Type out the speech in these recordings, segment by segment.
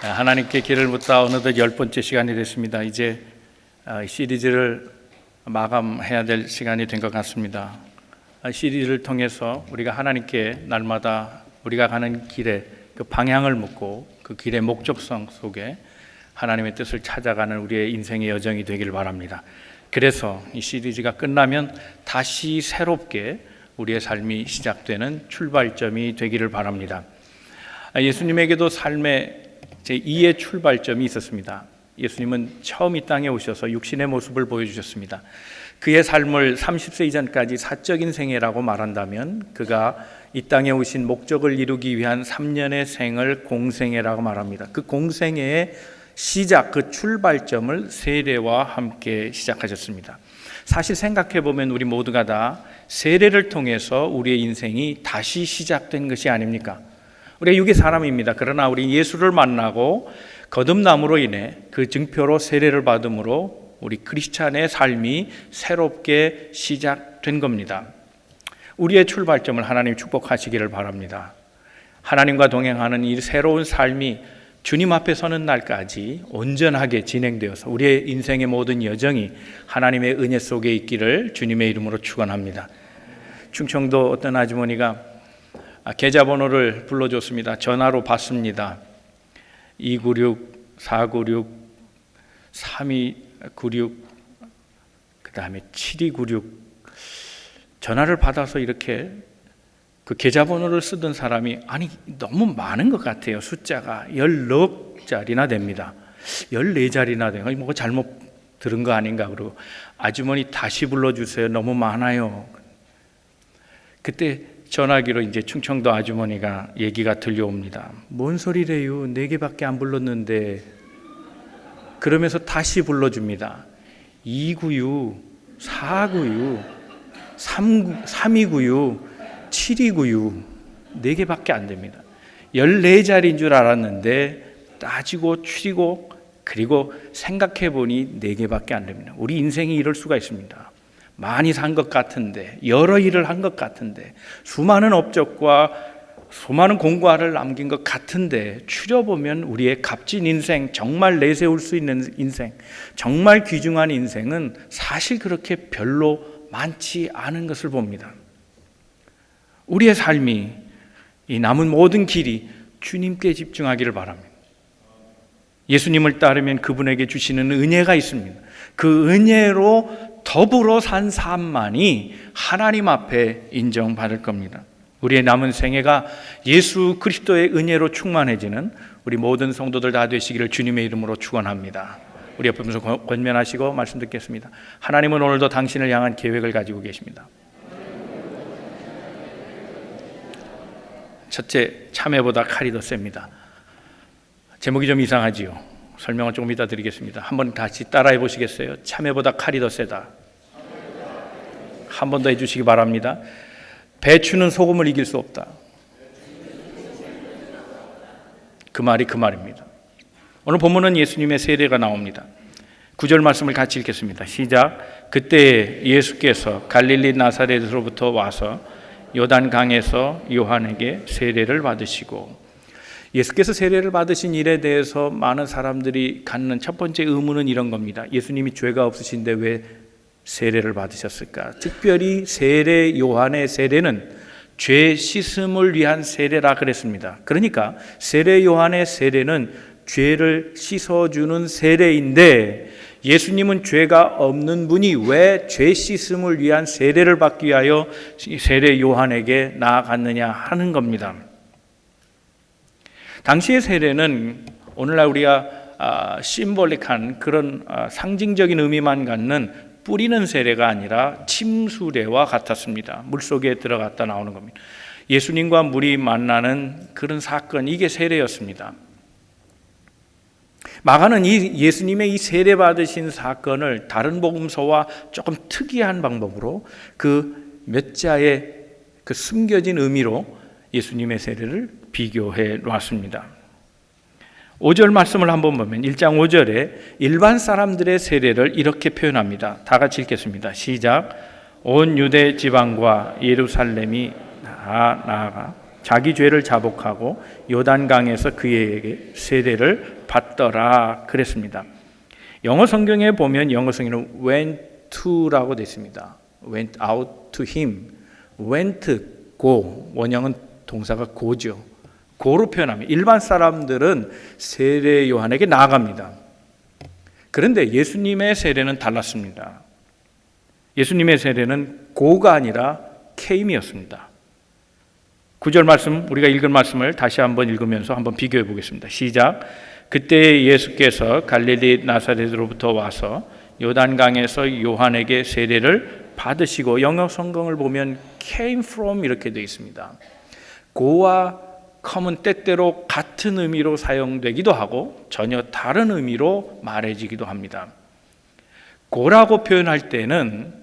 하나님께 길을 묻다 어느덧 열 번째 시간이 됐습니다. 이제 어, 시리즈를 마감해야 될 시간이 된 것 같습니다. 아, 시리즈를 통해서 우리가 하나님께 날마다 우리가 가는 길에 그 방향을 묻고 그 길의 목적성 속에 하나님의 뜻을 찾아가는 우리의 인생의 여정이 되기를 바랍니다. 그래서 이 시리즈가 끝나면 다시 새롭게 우리의 삶이 시작되는 출발점이 되기를 바랍니다. 아, 예수님에게도 삶의 제 2의 출발점이 있었습니다. 예수님은 처음 이 땅에 오셔서 육신의 모습을 보여주셨습니다. 그의 삶을 30세 이전까지 사적인 생애라고 말한다면 그가 이 땅에 오신 목적을 이루기 위한 3년의 생을 공생애라고 말합니다. 그 공생애의 시작, 그 출발점을 세례와 함께 시작하셨습니다. 사실 생각해 보면 우리 모두가 다 세례를 통해서 우리의 인생이 다시 시작된 것이 아닙니까? 우리가 육의 사람입니다. 그러나 우리 예수를 만나고 거듭남으로 인해 그 증표로 세례를 받음으로 우리 크리스찬의 삶이 새롭게 시작된 겁니다. 우리의 출발점을 하나님 축복하시기를 바랍니다. 하나님과 동행하는 이 새로운 삶이 주님 앞에 서는 날까지 온전하게 진행되어서 우리의 인생의 모든 여정이 하나님의 은혜 속에 있기를 주님의 이름으로 축원합니다. 충청도 어떤 아주머니가 아, 계좌번호를 불러줬습니다. 전화로 받습니다. 296, 496, 3296, 그 다음에 7296. 전화를 받아서 이렇게 그 계좌번호를 쓰던 사람이 아니 너무 많은 것 같아요. 숫자가 14자리나 됩니다. 14자리나 돼요. 뭐 잘못 들은 거 아닌가 그러고 아주머니 다시 불러주세요. 너무 많아요. 그때 전화기로 이제 충청도 아주머니가 얘기가 들려옵니다. 뭔 소리래요? 네 개밖에 안 불렀는데. 그러면서 다시 불러줍니다. 296, 496, 3, 3296, 7296. 네 개밖에 안 됩니다. 14자리인 줄 알았는데 따지고 추리고 그리고 생각해 보니 네 개밖에 안 됩니다. 우리 인생이 이럴 수가 있습니다. 많이 산 것 같은데 여러 일을 한 것 같은데 수많은 업적과 수많은 공과를 남긴 것 같은데 추려보면 우리의 값진 인생 정말 내세울 수 있는 인생 정말 귀중한 인생은 사실 그렇게 별로 많지 않은 것을 봅니다. 우리의 삶이 이 남은 모든 길이 주님께 집중하기를 바랍니다. 예수님을 따르면 그분에게 주시는 은혜가 있습니다. 그 은혜로 더불어 산 삶만이 하나님 앞에 인정받을 겁니다. 우리의 남은 생애가 예수 그리스도의 은혜로 충만해지는 우리 모든 성도들 다 되시기를 주님의 이름으로 축원합니다. 우리 옆에서 권면하시고 말씀 듣겠습니다. 하나님은 오늘도 당신을 향한 계획을 가지고 계십니다. 첫째, 참외보다 칼이 더 셉니다. 제목이 좀 이상하지요. 설명을 조금 이따 드리겠습니다. 한번 다시 따라해 보시겠어요? 참외보다 칼이 더 세다. 한 번 더 해주시기 바랍니다. 배추는 소금을 이길 수 없다. 그 말이 그 말입니다. 오늘 본문은 예수님의 세례가 나옵니다. 구절 말씀을 같이 읽겠습니다. 시작. 그때 예수께서 갈릴리 나사렛으로부터 와서 요단 강에서 요한에게 세례를 받으시고 예수께서 세례를 받으신 일에 대해서 많은 사람들이 갖는 첫 번째 의문은 이런 겁니다. 예수님이 죄가 없으신데 왜 세례를 받으셨을까? 특별히 세례 요한의 세례는 죄 씻음을 위한 세례라 그랬습니다. 그러니까 세례 요한의 세례는 죄를 씻어주는 세례인데 예수님은 죄가 없는 분이 왜 죄 씻음을 위한 세례를 받기 위하여 세례 요한에게 나아갔느냐 하는 겁니다. 당시의 세례는 오늘날 우리가 아, 심볼릭한 그런 아, 상징적인 의미만 갖는 뿌리는 세례가 아니라 침수례와 같았습니다. 물 속에 들어갔다 나오는 겁니다. 예수님과 물이 만나는 그런 사건 이게 세례였습니다. 마가는 이 예수님의 이 세례 받으신 사건을 다른 복음서와 조금 특이한 방법으로 그 몇 자의 그 숨겨진 의미로 예수님의 세례를 비교해 놨습니다. 5절 말씀을 한번 보면 1장 5절에 일반 사람들의 세례를 이렇게 표현합니다. 다 같이 읽겠습니다. 시작. 온 유대 지방과 예루살렘이 다 나아가 자기 죄를 자복하고 요단강에서 그에게 세례를 받더라 그랬습니다. 영어 성경에 보면 영어 성경은 went to라고 되어 있습니다. went out to him. went go 원형은 동사가 go죠. 고로 표현하면 일반 사람들은 세례 요한에게 나아갑니다. 그런데 예수님의 세례는 달랐습니다. 예수님의 세례는 고가 아니라 케임이었습니다. 구절 말씀 우리가 읽은 말씀을 다시 한번 읽으면서 한번 비교해 보겠습니다. 시작. 그때 예수께서 갈릴리 나사렛으로부터 와서 요단강에서 요한에게 세례를 받으시고 영어 성경을 보면 came from 이렇게 되어 있습니다. 고와 come은 때때로 같은 의미로 사용되기도 하고 전혀 다른 의미로 말해지기도 합니다. 고라고 표현할 때는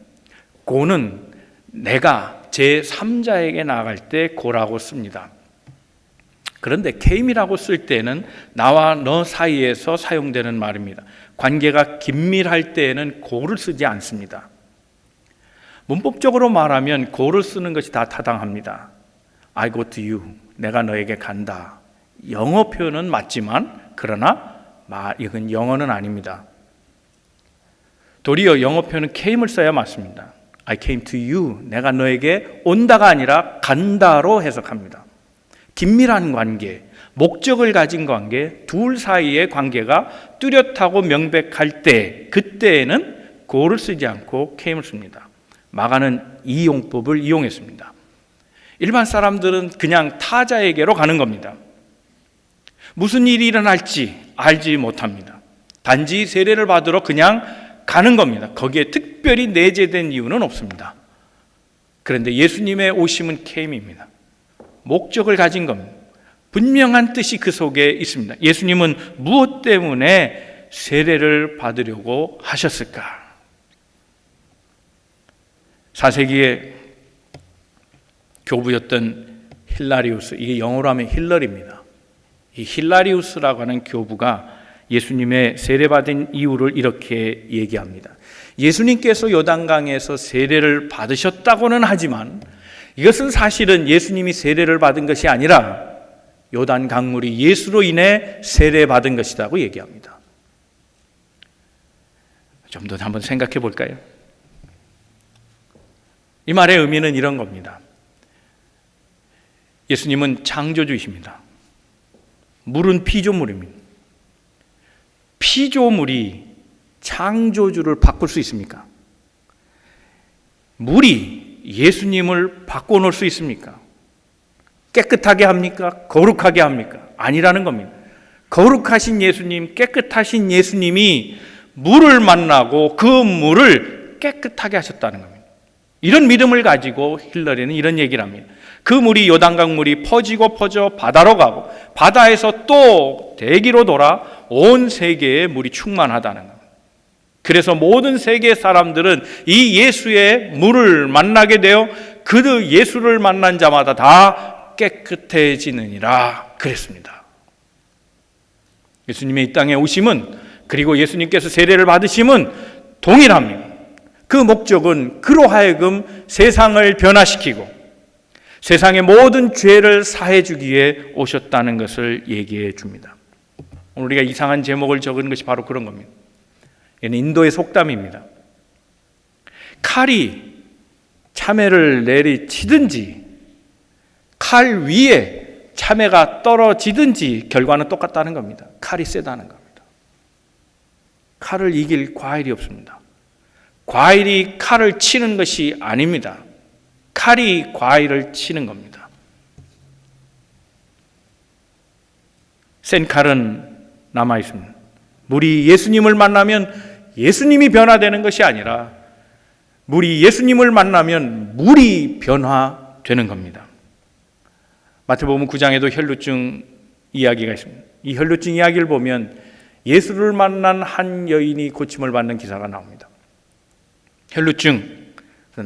고는 내가 제 3자에게 나아갈 때 고라고 씁니다. 그런데 came이라고 쓸 때는 나와 너 사이에서 사용되는 말입니다. 관계가 긴밀할 때에는 고를 쓰지 않습니다. 문법적으로 말하면 고를 쓰는 것이 다 타당합니다. I go to you. 내가 너에게 간다. 영어 표현은 맞지만 그러나 이건 영어는 아닙니다. 도리어 영어 표현은 came을 써야 맞습니다. I came to you. 내가 너에게 온다가 아니라 간다로 해석합니다. 긴밀한 관계, 목적을 가진 관계, 둘 사이의 관계가 뚜렷하고 명백할 때, 그때에는 go를 쓰지 않고 came을 씁니다. 마가는 이 용법을 이용했습니다. 일반 사람들은 그냥 타자에게로 가는 겁니다. 무슨 일이 일어날지 알지 못합니다. 단지 세례를 받으러 그냥 가는 겁니다. 거기에 특별히 내재된 이유는 없습니다. 그런데 예수님의 오심은 케임입니다. 목적을 가진 겁니다. 분명한 뜻이 그 속에 있습니다. 예수님은 무엇 때문에 세례를 받으려고 하셨을까? 4세기에 교부였던 힐라리우스, 이게 영어로 하면 힐러입니다. 이 힐라리우스라고 하는 교부가 예수님의 세례받은 이유를 이렇게 얘기합니다. 예수님께서 요단강에서 세례를 받으셨다고는 하지만 이것은 사실은 예수님이 세례를 받은 것이 아니라 요단 강물이 예수로 인해 세례받은 것이라고 얘기합니다. 좀 더 한번 생각해 볼까요? 이 말의 의미는 이런 겁니다. 예수님은 창조주이십니다. 물은 피조물입니다. 피조물이 창조주를 바꿀 수 있습니까? 물이 예수님을 바꿔놓을 수 있습니까? 깨끗하게 합니까? 거룩하게 합니까? 아니라는 겁니다. 거룩하신 예수님, 깨끗하신 예수님이 물을 만나고 그 물을 깨끗하게 하셨다는 겁니다. 이런 믿음을 가지고 힐러리는 이런 얘기를 합니다. 그 물이 요단강 물이 퍼지고 퍼져 바다로 가고 바다에서 또 대기로 돌아 온 세계에 물이 충만하다는 겁니다. 그래서 모든 세계 사람들은 이 예수의 물을 만나게 되어 그 예수를 만난 자마다 다 깨끗해지느니라 그랬습니다. 예수님의 이 땅에 오심은 그리고 예수님께서 세례를 받으심은 동일합니다. 그 목적은 그로 하여금 세상을 변화시키고 세상의 모든 죄를 사해 주기 위해 오셨다는 것을 얘기해 줍니다. 오늘 우리가 이상한 제목을 적은 것이 바로 그런 겁니다. 얘는 인도의 속담입니다. 칼이 참외를 내리치든지 칼 위에 참외가 떨어지든지 결과는 똑같다는 겁니다. 칼이 세다는 겁니다. 칼을 이길 과일이 없습니다. 과일이 칼을 치는 것이 아닙니다. 칼이 과일을 치는 겁니다. 센 칼은 남아 있습니다. 물이 예수님을 만나면 예수님이 변화되는 것이 아니라 물이 예수님을 만나면 물이 변화되는 겁니다. 마태복음 9장에도 혈루증 이야기가 있습니다. 이 혈루증 이야기를 보면 예수를 만난 한 여인이 고침을 받는 기사가 나옵니다. 혈루증,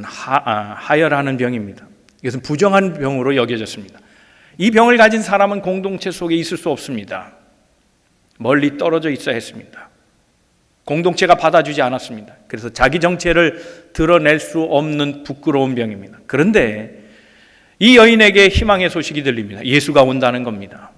하, 아, 혈하는 병입니다. 이것은 부정한 병으로 여겨졌습니다. 이 병을 가진 사람은 공동체 속에 있을 수 없습니다. 멀리 떨어져 있어야 했습니다. 공동체가 받아주지 않았습니다. 그래서 자기 정체를 드러낼 수 없는 부끄러운 병입니다. 그런데 이 여인에게 희망의 소식이 들립니다. 예수가 온다는 겁니다.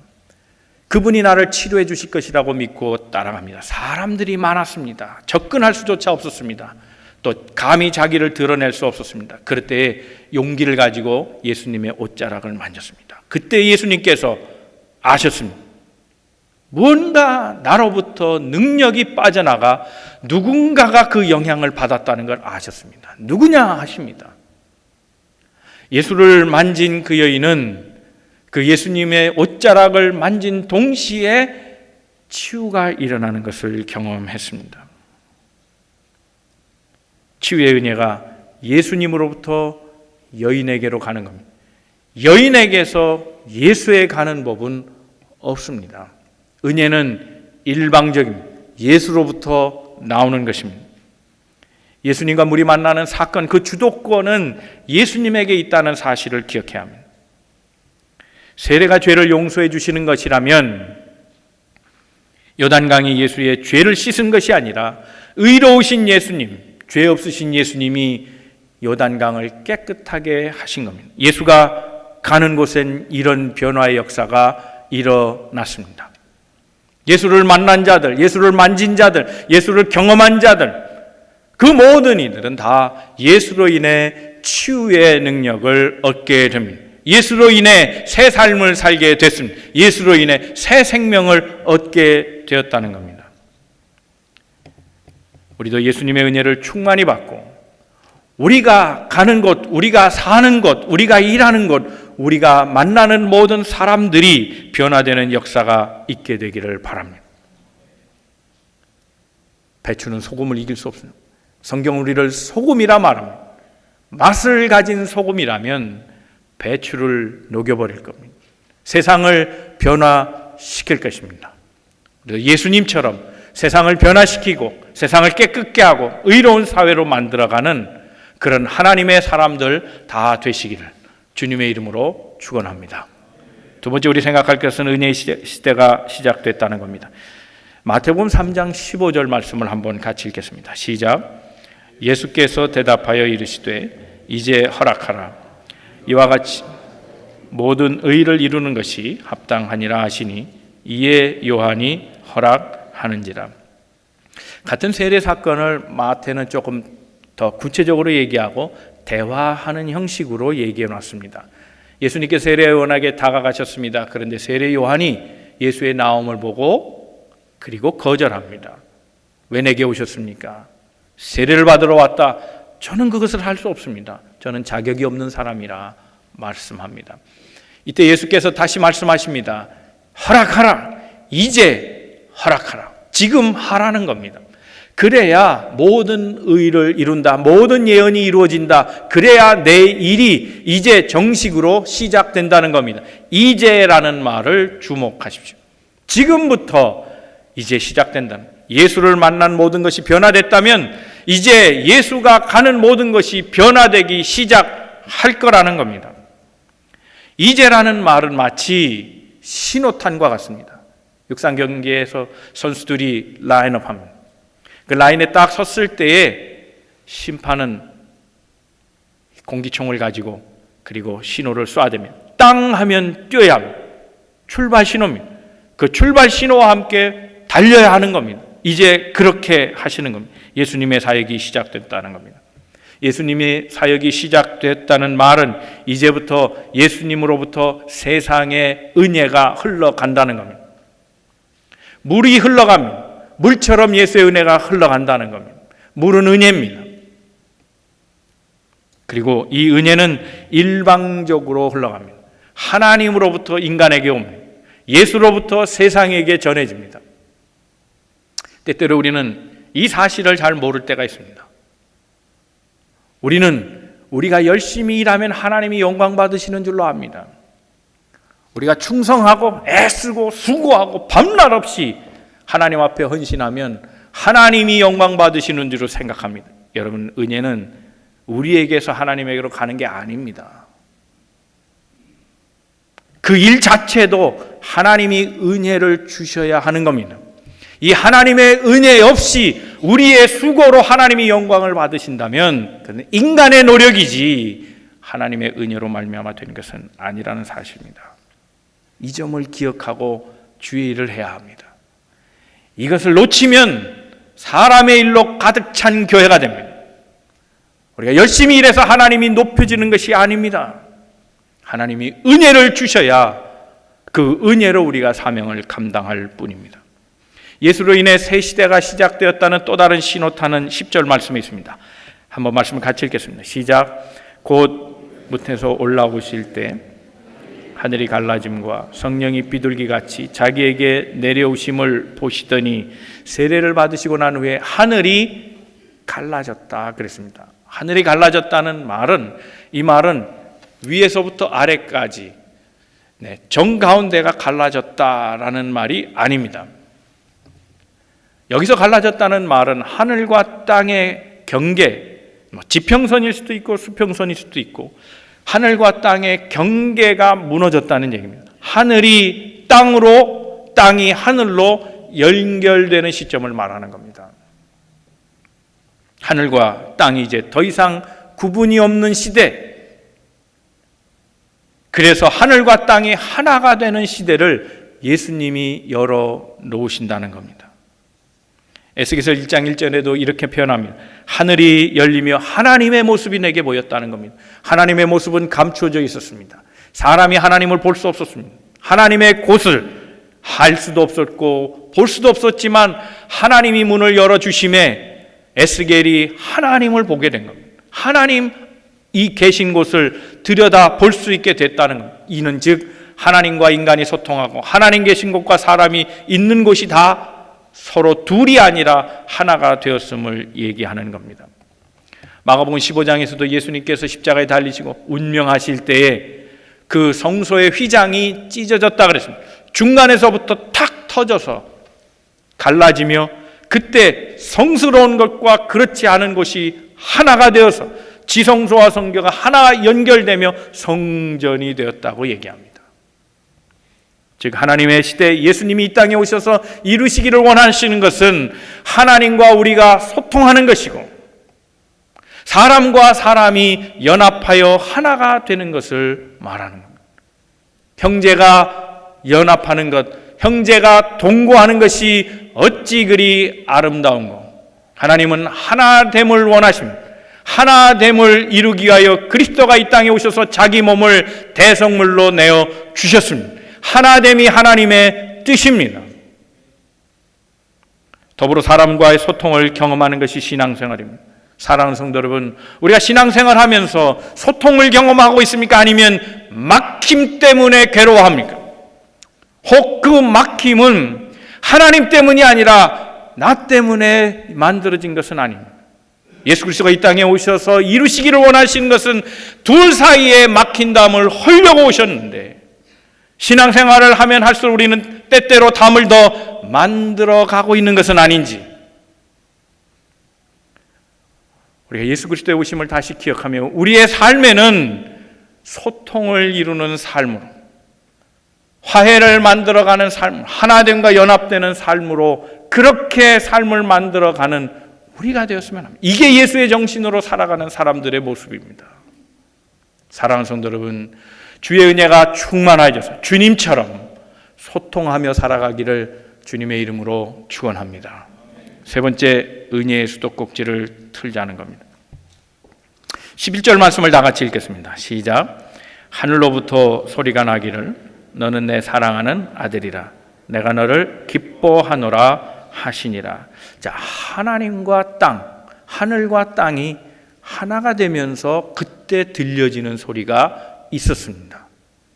그분이 나를 치료해 주실 것이라고 믿고 따라갑니다. 사람들이 많았습니다. 접근할 수조차 없었습니다. 또 감히 자기를 드러낼 수 없었습니다. 그럴 때 용기를 가지고 예수님의 옷자락을 만졌습니다. 그때 예수님께서 아셨습니다. 뭔가 나로부터 능력이 빠져나가 누군가가 그 영향을 받았다는 걸 아셨습니다. 누구냐 하십니다. 예수를 만진 그 여인은 그 예수님의 옷자락을 만진 동시에 치유가 일어나는 것을 경험했습니다. 치유의 은혜가 예수님으로부터 여인에게로 가는 겁니다. 여인에게서 예수에 가는 법은 없습니다. 은혜는 일방적입니다. 예수로부터 나오는 것입니다. 예수님과 물이 만나는 사건, 그 주도권은 예수님에게 있다는 사실을 기억해야 합니다. 세례가 죄를 용서해 주시는 것이라면 요단강이 예수의 죄를 씻은 것이 아니라 의로우신 예수님, 죄 없으신 예수님이 요단강을 깨끗하게 하신 겁니다. 예수가 가는 곳엔 이런 변화의 역사가 일어났습니다. 예수를 만난 자들, 예수를 만진 자들, 예수를 경험한 자들, 그 모든 이들은 다 예수로 인해 치유의 능력을 얻게 됩니다. 예수로 인해 새 삶을 살게 됐습니다. 예수로 인해 새 생명을 얻게 되었다는 겁니다. 우리도 예수님의 은혜를 충만히 받고 우리가 가는 곳, 우리가 사는 곳, 우리가 일하는 곳, 우리가 만나는 모든 사람들이 변화되는 역사가 있게 되기를 바랍니다. 배추는 소금을 이길 수 없습니다. 성경 우리를 소금이라 말합니다. 맛을 가진 소금이라면 배추를 녹여버릴 겁니다. 세상을 변화시킬 것입니다. 예수님처럼 세상을 변화시키고 세상을 깨끗게 하고 의로운 사회로 만들어가는 그런 하나님의 사람들 다 되시기를 주님의 이름으로 축원합니다. 두 번째 우리 생각할 것은 은혜의 시대가 시작됐다는 겁니다. 마태복음 3장 15절 말씀을 한번 같이 읽겠습니다. 시작. 예수께서 대답하여 이르시되 이제 허락하라. 이와 같이 모든 의를 이루는 것이 합당하니라 하시니 이에 요한이 허락하는지라. 같은 세례 사건을 마태는 조금 더 구체적으로 얘기하고 대화하는 형식으로 얘기해 놨습니다. 예수님께 세례 요한에게 다가가셨습니다. 그런데 세례 요한이 예수의 나옴을 보고 그리고 거절합니다. 왜 내게 오셨습니까? 세례를 받으러 왔다. 저는 그것을 할 수 없습니다. 저는 자격이 없는 사람이라 말씀합니다. 이때 예수께서 다시 말씀하십니다. 허락하라. 이제 허락하라. 지금 하라는 겁니다. 그래야 모든 의를 이룬다. 모든 예언이 이루어진다. 그래야 내 일이 이제 정식으로 시작된다는 겁니다. 이제라는 말을 주목하십시오. 지금부터 이제 시작된다는 예수를 만난 모든 것이 변화됐다면 이제 예수가 가는 모든 것이 변화되기 시작할 거라는 겁니다. 이제라는 말은 마치 신호탄과 같습니다. 육상 경기에서 선수들이 라인업 합니다. 그 라인에 딱 섰을 때에 심판은 공기총을 가지고 그리고 신호를 쏴대면 땅 하면 뛰어야 합니다. 출발 신호입니다. 그 출발 신호와 함께 달려야 하는 겁니다. 이제 그렇게 하시는 겁니다. 예수님의 사역이 시작됐다는 겁니다. 예수님의 사역이 시작됐다는 말은 이제부터 예수님으로부터 세상의 은혜가 흘러간다는 겁니다. 물이 흘러갑니다. 물처럼 예수의 은혜가 흘러간다는 겁니다. 물은 은혜입니다. 그리고 이 은혜는 일방적으로 흘러갑니다. 하나님으로부터 인간에게 옵니다. 예수로부터 세상에게 전해집니다. 때때로 우리는 이 사실을 잘 모를 때가 있습니다. 우리는 우리가 열심히 일하면 하나님이 영광 받으시는 줄로 압니다. 우리가 충성하고 애쓰고 수고하고 밤낮 없이 하나님 앞에 헌신하면 하나님이 영광 받으시는 줄로 생각합니다. 여러분, 은혜는 우리에게서 하나님에게로 가는 게 아닙니다. 그 일 자체도 하나님이 은혜를 주셔야 하는 겁니다. 이 하나님의 은혜 없이 우리의 수고로 하나님이 영광을 받으신다면 인간의 노력이지 하나님의 은혜로 말미암아 되는 것은 아니라는 사실입니다. 이 점을 기억하고 주의 일을 해야 합니다. 이것을 놓치면 사람의 일로 가득 찬 교회가 됩니다. 우리가 열심히 일해서 하나님이 높여지는 것이 아닙니다. 하나님이 은혜를 주셔야 그 은혜로 우리가 사명을 감당할 뿐입니다. 예수로 인해 새 시대가 시작되었다는 또 다른 신호타는 10절 말씀에 있습니다. 한번 말씀을 같이 읽겠습니다. 시작. 곧 무태서 올라오실 때 하늘이 갈라짐과 성령이 비둘기 같이 자기에게 내려오심을 보시더니 세례를 받으시고 난 후에 하늘이 갈라졌다 그랬습니다. 하늘이 갈라졌다는 말은 이 말은 위에서부터 아래까지 네, 정 가운데가 갈라졌다라는 말이 아닙니다. 여기서 갈라졌다는 말은 하늘과 땅의 경계, 뭐 지평선일 수도 있고 수평선일 수도 있고 하늘과 땅의 경계가 무너졌다는 얘기입니다. 하늘이 땅으로 땅이 하늘로 연결되는 시점을 말하는 겁니다. 하늘과 땅이 이제 더 이상 구분이 없는 시대. 그래서 하늘과 땅이 하나가 되는 시대를 예수님이 열어 놓으신다는 겁니다. 에스겔서 1장 1절에도 이렇게 표현합니다. 하늘이 열리며 하나님의 모습이 내게 보였다는 겁니다. 하나님의 모습은 감추어져 있었습니다. 사람이 하나님을 볼 수 없었습니다. 하나님의 곳을 할 수도 없었고 볼 수도 없었지만 하나님이 문을 열어 주심에 에스겔이 하나님을 보게 된 겁니다. 하나님 이 계신 곳을 들여다 볼 수 있게 됐다는 겁니다. 이는 즉 하나님과 인간이 소통하고 하나님 계신 곳과 사람이 있는 곳이 다 서로 둘이 아니라 하나가 되었음을 얘기하는 겁니다. 마가복음 15장에서도 예수님께서 십자가에 달리시고 운명하실 때에 그 성소의 휘장이 찢어졌다 그랬습니다. 중간에서부터 탁 터져서 갈라지며 그때 성스러운 것과 그렇지 않은 것이 하나가 되어서 지성소와 성교가 하나 연결되며 성전이 되었다고 얘기합니다. 즉 하나님의 시대 예수님이 이 땅에 오셔서 이루시기를 원하시는 것은 하나님과 우리가 소통하는 것이고 사람과 사람이 연합하여 하나가 되는 것을 말하는 겁니다. 형제가 연합하는 것, 형제가 동거하는 것이 어찌 그리 아름다운고 하나님은 하나됨을 원하십니다. 하나됨을 이루기 위하여 그리스도가 이 땅에 오셔서 자기 몸을 대성물로 내어 주셨습니다. 하나됨이 하나님의 뜻입니다. 더불어 사람과의 소통을 경험하는 것이 신앙생활입니다. 사랑하는 성도 여러분, 우리가 신앙생활 하면서 소통을 경험하고 있습니까? 아니면 막힘 때문에 괴로워합니까? 혹 그 막힘은 하나님 때문이 아니라 나 때문에 만들어진 것은 아닙니다. 예수 그리스도가 이 땅에 오셔서 이루시기를 원하시는 것은 둘 사이에 막힌 담을 헐려고 오셨는데 신앙생활을 하면 할수록 우리는 때때로 담을 더 만들어 가고 있는 것은 아닌지 우리가 예수 그리스도의 오심을 다시 기억하며 우리의 삶에는 소통을 이루는 삶으로 화해를 만들어가는 삶, 하나됨과 연합되는 삶으로 그렇게 삶을 만들어가는 우리가 되었으면 합니다. 이게 예수의 정신으로 살아가는 사람들의 모습입니다. 사랑하는 성도 여러분, 주의 은혜가 충만하여져서 주님처럼 소통하며 살아가기를 주님의 이름으로 축원합니다. 세 번째 은혜의 수도꼭지를 틀자는 겁니다. 11절 말씀을 다 같이 읽겠습니다. 시작. 하늘로부터 소리가 나기를 너는 내 사랑하는 아들이라 내가 너를 기뻐하노라 하시니라. 자, 하나님과 땅, 하늘과 땅이 하나가 되면서 그때 들려지는 소리가 있었습니다.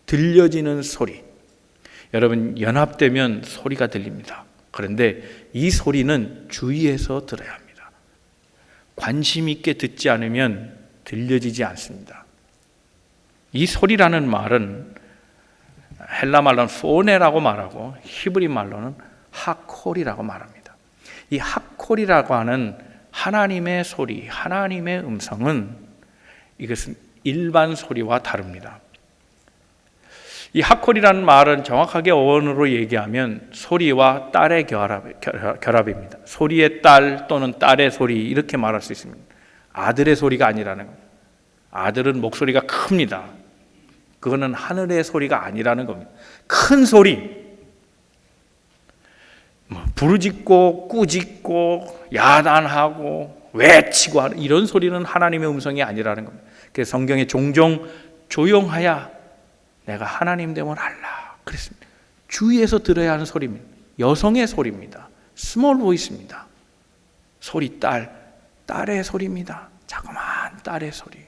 들려지는 소리. 여러분, 연합되면 소리가 들립니다. 그런데 이 소리는 주의해서 들어야 합니다. 관심 있게 듣지 않으면 들려지지 않습니다. 이 소리라는 말은 헬라 말로는 포네라고 말하고 히브리 말로는 하콜이라고 말합니다. 이 하콜이라고 하는 하나님의 소리, 하나님의 음성은 이것은 일반 소리와 다릅니다. 이 하콜이라는 말은 정확하게 어원으로 얘기하면 소리와 딸의 결합, 결합입니다. 소리의 딸 또는 딸의 소리 이렇게 말할 수 있습니다. 아들의 소리가 아니라는 겁니다. 아들은 목소리가 큽니다. 그거는 하늘의 소리가 아니라는 겁니다. 큰 소리. 뭐 부르짖고 꾸짖고 야단하고 외치고 하는 이런 소리는 하나님의 음성이 아니라는 겁니다. 성경에 종종 조용하야 내가 하나님 됨을 알라 그랬습니다. 주위에서 들어야 하는 소리입니다. 여성의 소리입니다. 스몰 보이스입니다. 소리 딸, 딸의 소리입니다. 자그마한 딸의 소리.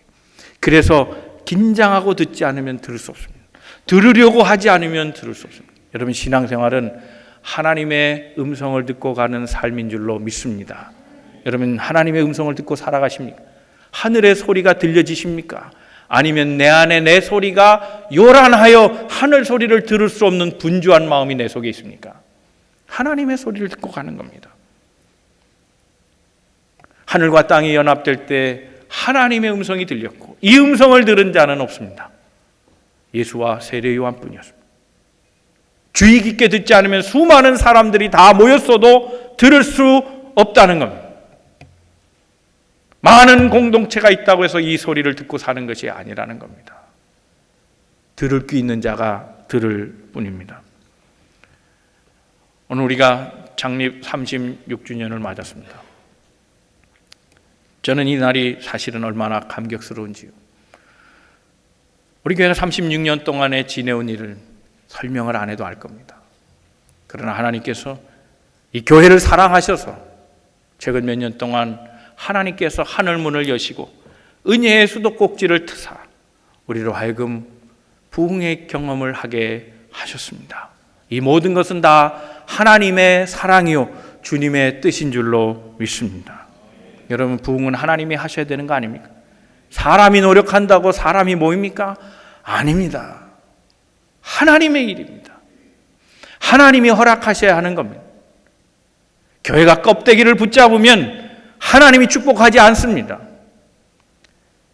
그래서 긴장하고 듣지 않으면 들을 수 없습니다. 들으려고 하지 않으면 들을 수 없습니다. 여러분 신앙생활은 하나님의 음성을 듣고 가는 삶인 줄로 믿습니다. 여러분 하나님의 음성을 듣고 살아가십니까? 하늘의 소리가 들려지십니까? 아니면 내 안에 내 소리가 요란하여 하늘 소리를 들을 수 없는 분주한 마음이 내 속에 있습니까? 하나님의 소리를 듣고 가는 겁니다. 하늘과 땅이 연합될 때 하나님의 음성이 들렸고 이 음성을 들은 자는 없습니다. 예수와 세례 요한뿐이었습니다. 주의 깊게 듣지 않으면 수많은 사람들이 다 모였어도 들을 수 없다는 겁니다. 많은 공동체가 있다고 해서 이 소리를 듣고 사는 것이 아니라는 겁니다. 들을 귀 있는 자가 들을 뿐입니다. 오늘 우리가 창립 36주년을 맞았습니다. 저는 이 날이 사실은 얼마나 감격스러운지요. 우리 교회가 36년 동안에 지내온 일을 설명을 안 해도 알 겁니다. 그러나 하나님께서 이 교회를 사랑하셔서 최근 몇 년 동안 하나님께서 하늘 문을 여시고 은혜의 수도꼭지를 트사 우리로 하여금 부흥의 경험을 하게 하셨습니다. 이 모든 것은 다 하나님의 사랑이요 주님의 뜻인 줄로 믿습니다. 여러분 부흥은 하나님이 하셔야 되는 거 아닙니까? 사람이 노력한다고 사람이 모입니까? 아닙니다. 하나님의 일입니다. 하나님이 허락하셔야 하는 겁니다. 교회가 껍데기를 붙잡으면 하나님이 축복하지 않습니다.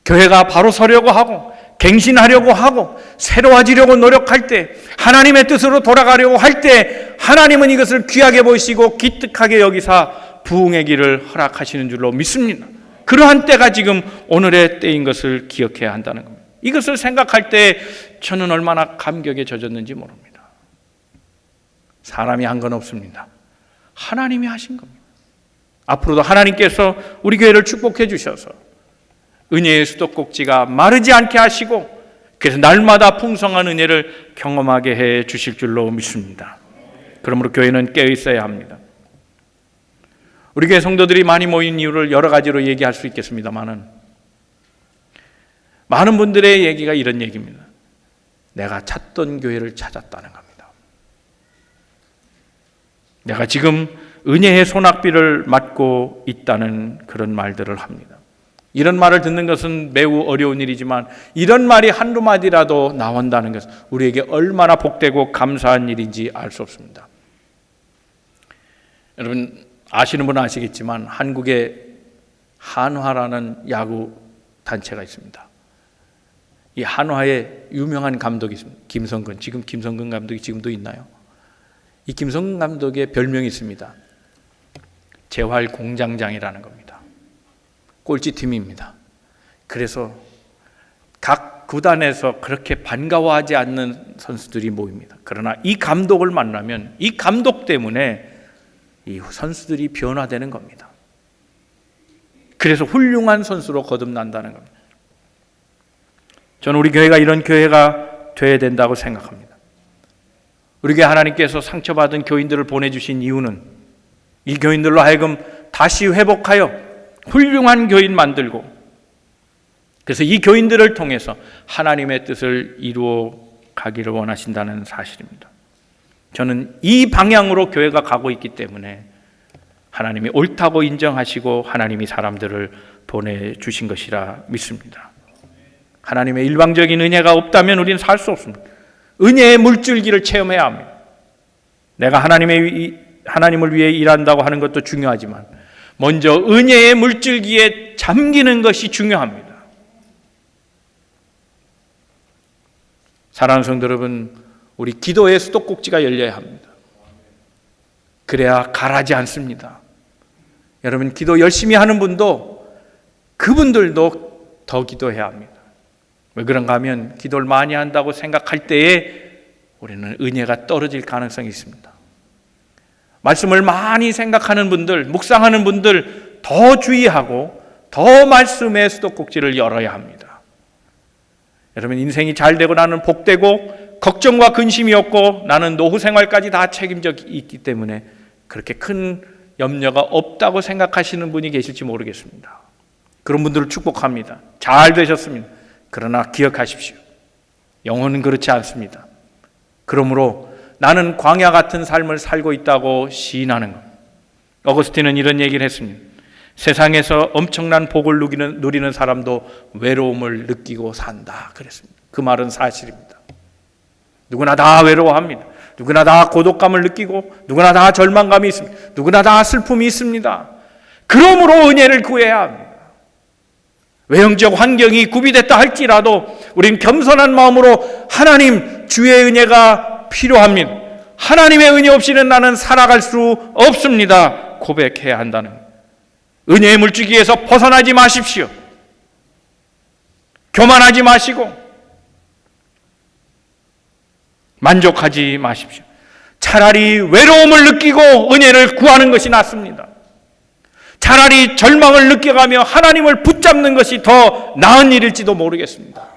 교회가 바로 서려고 하고 갱신하려고 하고 새로워지려고 노력할 때 하나님의 뜻으로 돌아가려고 할 때 하나님은 이것을 귀하게 보시고 기특하게 여기사 부흥의 길을 허락하시는 줄로 믿습니다. 그러한 때가 지금 오늘의 때인 것을 기억해야 한다는 겁니다. 이것을 생각할 때 저는 얼마나 감격에 젖었는지 모릅니다. 사람이 한 건 없습니다. 하나님이 하신 겁니다. 앞으로도 하나님께서 우리 교회를 축복해 주셔서 은혜의 수도꼭지가 마르지 않게 하시고 그래서 날마다 풍성한 은혜를 경험하게 해 주실 줄로 믿습니다. 그러므로 교회는 깨어 있어야 합니다. 우리 교회 성도들이 많이 모인 이유를 여러 가지로 얘기할 수 있겠습니다만은 많은 분들의 얘기가 이런 얘기입니다. 내가 찾던 교회를 찾았다는 겁니다. 내가 지금 은혜의 소낙비를 맞고 있다는 그런 말들을 합니다. 이런 말을 듣는 것은 매우 어려운 일이지만 이런 말이 한두 마디라도 나온다는 것은 우리에게 얼마나 복되고 감사한 일인지 알 수 없습니다. 여러분 아시는 분은 아시겠지만 한국에 한화라는 야구 단체가 있습니다. 이 한화의 유명한 감독이 있습니다. 김성근. 지금 김성근 감독이 지금도 있나요? 이 김성근 감독의 별명이 있습니다. 재활 공장장이라는 겁니다. 꼴찌팀입니다. 그래서 각 구단에서 그렇게 반가워하지 않는 선수들이 모입니다. 그러나 이 감독을 만나면 이 감독 때문에 이 선수들이 변화되는 겁니다. 그래서 훌륭한 선수로 거듭난다는 겁니다. 저는 우리 교회가 이런 교회가 되어야 된다고 생각합니다. 우리 교회 하나님께서 상처받은 교인들을 보내주신 이유는 이 교인들로 하여금 다시 회복하여 훌륭한 교인 만들고 그래서 이 교인들을 통해서 하나님의 뜻을 이루어 가기를 원하신다는 사실입니다. 저는 이 방향으로 교회가 가고 있기 때문에 하나님이 옳다고 인정하시고 하나님이 사람들을 보내주신 것이라 믿습니다. 하나님의 일방적인 은혜가 없다면 우리는 살 수 없습니다. 은혜의 물줄기를 체험해야 합니다. 내가 하나님의 하나님을 위해 일한다고 하는 것도 중요하지만 먼저 은혜의 물줄기에 잠기는 것이 중요합니다. 사랑하는 성도 여러분, 우리 기도의 수도꼭지가 열려야 합니다. 그래야 가라지 않습니다. 여러분 기도 열심히 하는 분도 그분들도 더 기도해야 합니다. 왜 그런가 하면 기도를 많이 한다고 생각할 때에 우리는 은혜가 떨어질 가능성이 있습니다. 말씀을 많이 생각하는 분들, 묵상하는 분들 더 주의하고 더 말씀의 수도꼭지를 열어야 합니다. 여러분 인생이 잘 되고 나는 복되고 걱정과 근심이 없고 나는 노후 생활까지 다 책임져 있기 때문에 그렇게 큰 염려가 없다고 생각하시는 분이 계실지 모르겠습니다. 그런 분들을 축복합니다. 잘 되셨습니다. 그러나 기억하십시오. 영혼은 그렇지 않습니다. 그러므로 나는 광야 같은 삶을 살고 있다고 시인하는 것. 어거스틴은 이런 얘기를 했습니다. 세상에서 엄청난 복을 누리는, 누리는 사람도 외로움을 느끼고 산다. 그랬습니다. 그 말은 사실입니다. 누구나 다 외로워합니다. 누구나 다 고독감을 느끼고 누구나 다 절망감이 있습니다. 누구나 다 슬픔이 있습니다. 그러므로 은혜를 구해야 합니다. 외형적 환경이 구비됐다 할지라도 우린 겸손한 마음으로 하나님 주의 은혜가 필요합니다. 하나님의 은혜 없이는 나는 살아갈 수 없습니다. 고백해야 한다는 것. 은혜의 물줄기에서 벗어나지 마십시오. 교만하지 마시고 만족하지 마십시오. 차라리 외로움을 느끼고 은혜를 구하는 것이 낫습니다. 차라리 절망을 느껴가며 하나님을 붙잡는 것이 더 나은 일일지도 모르겠습니다.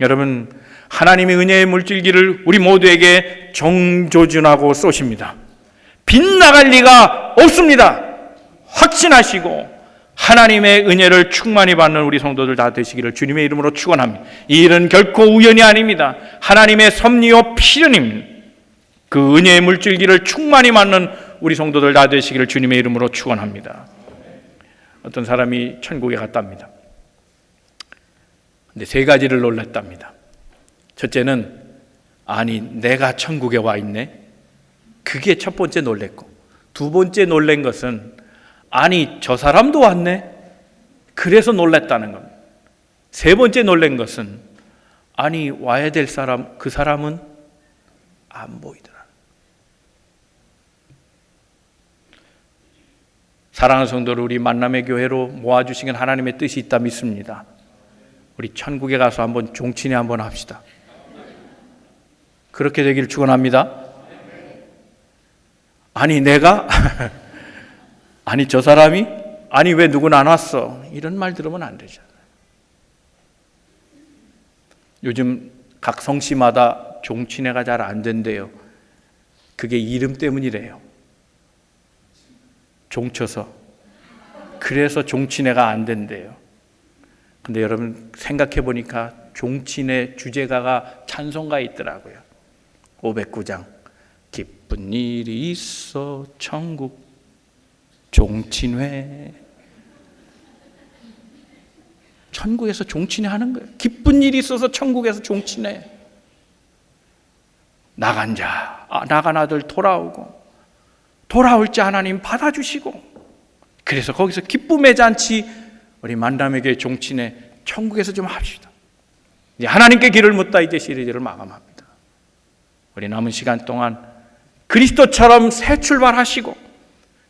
여러분, 하나님의 은혜의 물질기를 우리 모두에게 정조준하고 쏘십니다. 빗나갈 리가 없습니다. 확신하시고 하나님의 은혜를 충만히 받는 우리 성도들 다 되시기를 주님의 이름으로 축원합니다. 이 일은 결코 우연이 아닙니다. 하나님의 섭리요 필연입니다. 그 은혜의 물줄기를 충만히 맞는 우리 성도들 다 되시기를 주님의 이름으로 축원합니다. 어떤 사람이 천국에 갔답니다. 근데 세 가지를 놀랐답니다. 첫째는 아니 내가 천국에 와 있네. 그게 첫 번째 놀랬고 두 번째 놀란 것은 아니 저 사람도 왔네. 그래서 놀랐다는 겁니다. 세 번째 놀란 것은 아니 와야 될 사람 그 사람은 안 보이더라. 사랑하는 성도를 우리 만남의 교회로 모아 주시는 하나님의 뜻이 있다 믿습니다. 우리 천국에 가서 한번 종친회 한번 합시다. 그렇게 되기를 축원합니다. 아니 내가 아니 저 사람이 아니 왜 누군 안 왔어? 이런 말 들으면 안 되잖아요. 요즘 각 성씨마다 종친회가 잘 안 된대요. 그게 이름 때문이래요. 종쳐서. 그래서 종친회가 안 된대요. 근데 여러분 생각해 보니까 종친회 주제가가 찬송가에 있더라고요. 509장. 기쁜 일이 있어 천국 종친회. 천국에서 종친회 하는 거예요. 기쁜 일이 있어서 천국에서 종친회. 나간 자, 아, 나간 아들 돌아오고, 돌아올 자 하나님 받아주시고, 그래서 거기서 기쁨의 잔치, 우리 만담에게 종친회 천국에서 좀 합시다. 하나님께 길을 묻다 이제 시리즈를 마감합니다. 우리 남은 시간 동안 그리스도처럼 새 출발하시고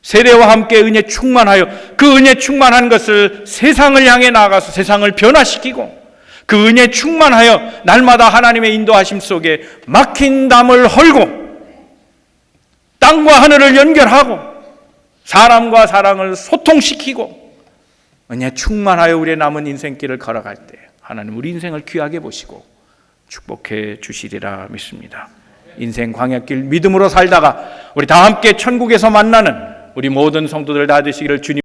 세례와 함께 은혜 충만하여 그 은혜 충만한 것을 세상을 향해 나가서 세상을 변화시키고 그 은혜 충만하여 날마다 하나님의 인도하심 속에 막힌 담을 헐고 땅과 하늘을 연결하고 사람과 사랑을 소통시키고 은혜 충만하여 우리의 남은 인생길을 걸어갈 때 하나님 우리 인생을 귀하게 보시고 축복해 주시리라 믿습니다. 인생 광야길 믿음으로 살다가 우리 다 함께 천국에서 만나는 우리 모든 성도들 다 되시기를 주님